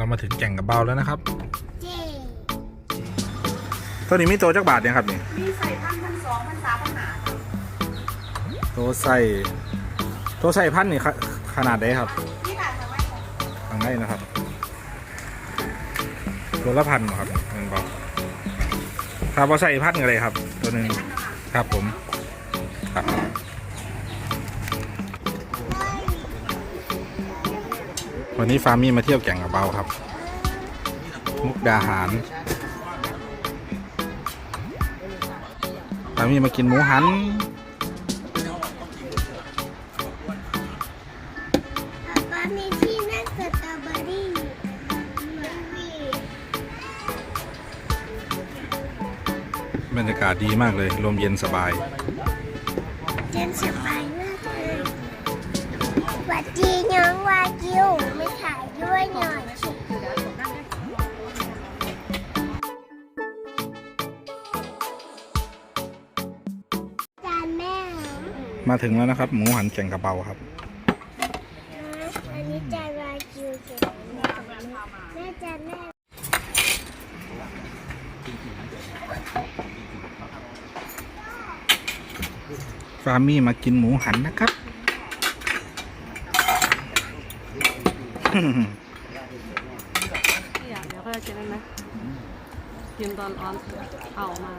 เรามาถึงแก่งกระเบาแล้วนะครับเจ๊ตัวนี้มีตัวจักบาทเนี่ยครับนี่มีใส่พันพันสองพันสามพันหาตัวใส่ตัวใส่พันธุ์นี่ขขนาดไหนครับนี่ค่ะทำไมทางได้นะครับตัวละพันเหรอครับมันบอกครับว่าใส่พันกันเลยครับ ตัวหนึ่งครับผมครับ วันนี้ฟาร์มมี่มาเที่ยวแก่งกระเบาครับ มุกดาหาร ฟาร์มมี่มากินหมูหันป้ามีที่นั่งสตรอเบอรี่มีบรรยากาศดีมากเลย ลมเย็นสบาย เจนสบายมากเลย สวัสดีน้องวากิวไม่ถ่ายด้วยหน่อยจานแม่มาถึงแล้วนะครับ หมูหันแก่งกระเบาครับ อันนี้จานวากิวเก็บไว้ตรงแม่จานแม่ฟาร์มี่มากินหมูหันนะครับ อยาก เดี๋ยวก็จะกินได้ไหมกินตอนร้อนเอามา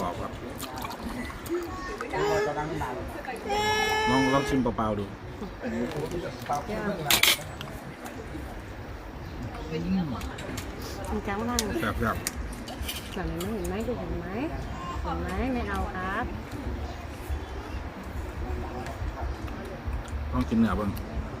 กรอบครับลองลองชิมเปล่าๆดูย่างมันจ้างนั่งแบบแบบแบบนี้เห็นไหมดูเห็นไหมเห็นไหมไม่เอาครับต้องกินเนื้อบ้างอืม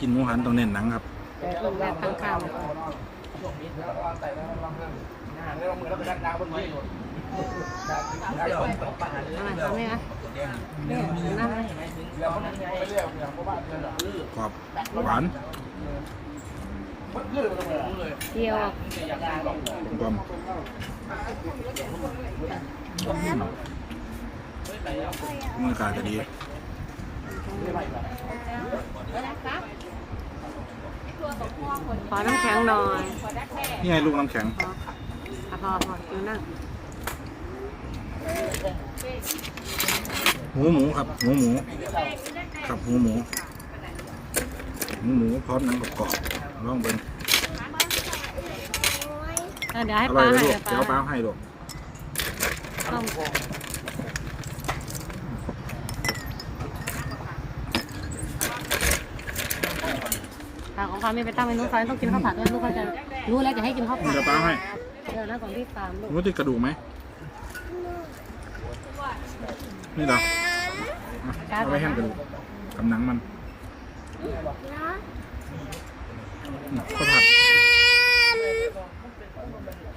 กินหมูหันต้องเน้นหนังครับแต่คุณแม่ตั้งข้าวอะไรคะแม่นี่นั่งไหมกรอบหวานเดียวกลมบรรยากาศจะดี ขอน้ำแข็งหน่อยนี่ไงลูกน้ำแข็งพออะพอพอคิวนั่งหมูหมูครับหมูหมูครับหมูหมูหมูหมูพร้อมหนังกรอบๆลองเบิ้งเออเดี๋ยวให้อปร่อลายเลยให้ลูกเดี๋ยวเดี๋ยวปป้าลาให้ลูก ต้องปลาของเขาไม่ไปตั้งเมนูไฟต้องกินข้าวผัดด้วยลูกเขาจะรู้แล้วจะให้กินข้าวผัดเดี๋ยวป้าให้เดี๋ยวนะก่อนที่ตามลูกรู้ติดกระดูกไหมนี่เหรออะเอาไว้แห้งกระดูกกับหนังมันอืมข้าวผัด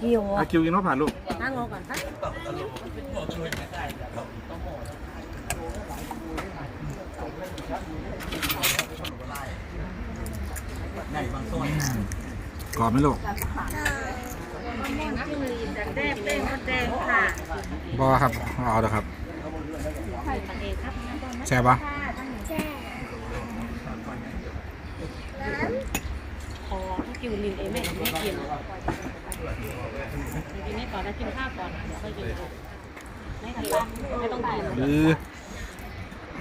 หิวอาคิวกินข้าวผัดลูกนั่งลงก่อนสัก กรอบไหมลูกแดงเต้นก็แดงค่ะบอครับเอาเถอะครับตักเอครับแช่บปะแช่พอกินลินเอแม่ไม่กินกินนี่ก่อนนะกินข้าวก่อนเดี๋ยวค่อยกินไม่กินไม่ต้องกินหรือ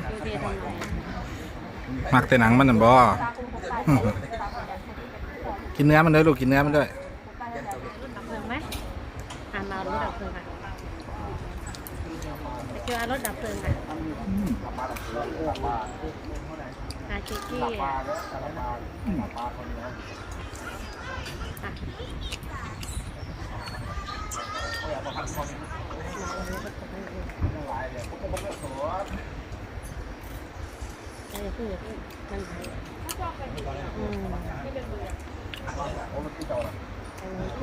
โอเคทำไงมักแต่หนังมันน่ะบอ กินเนื้อมันด้วยลูกกินเนื้อมันด้วยดับเพลิงไหมอ่ามารถดับเพลิงค่ะจะเจอรถดับเพลิงค่ะอาคิกี้อะเออพูดพูดมันไทยอืม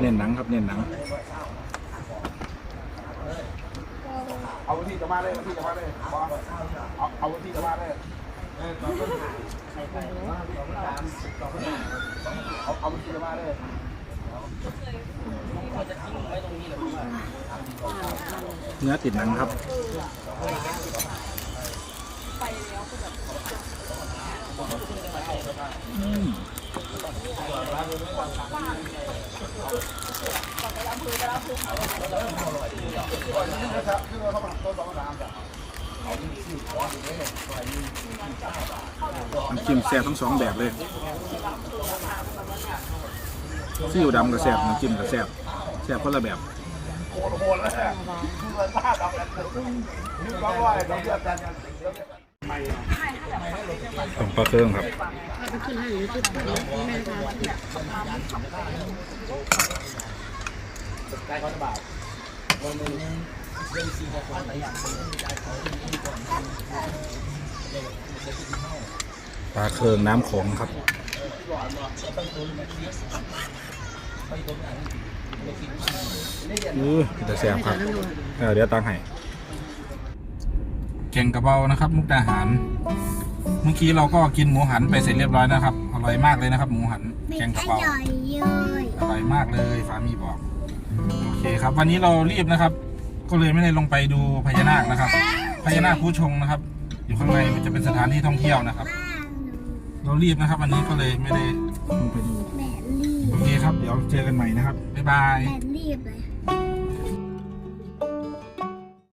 เน้นหนังครับเน้นหนัง เอาที่จะมาเลยเอาที่จะมาเลยเอาเอาที่จะมาเลยเอาเอาที่จะมาเลยเนื้อติดหนังครับ น้ำจิ้มแซ่บทั้งสองแบบเลยซีอิ๊วดำก็แซ่บน้ำจิ้มก็แซ่บแซ่บคนละแบบต้มปลาเครื่องครับเอาไปขึ้นให้หรือชุดนี้แม่ค่ะปลาเครื่องน้ำขงครับอือแต่แซ่บครับเออเดี๋ยวตังให้ แกงกระเบานะครับมุกดาหาร เมื่อกี้เราก็กินหมูหันไปเสร็จเรียบร้อยนะครับ อร่อยมากเลยนะครับ หมูหันไม่แกงกอระเบาร่อยเลยอร่อยมากเลยฟามีบอกโอเคครับ วันนี้เรารีบนะครับ ก็เลยไม่ได้ลงไปดูพญานาคนะครับพญานาคผู้ชงนะครับ อยู่ข้างในมันจะเป็นสถานที่ท่องเที่ยวนะครับบ้านเรารีบนะครับ วันนี้ก็เลยไม่ได้ลงไปดูแบบรีบโอเคครับ เดี๋ยวเจอกันใหม่นะครับบ๊ายบายแบบรีบเลย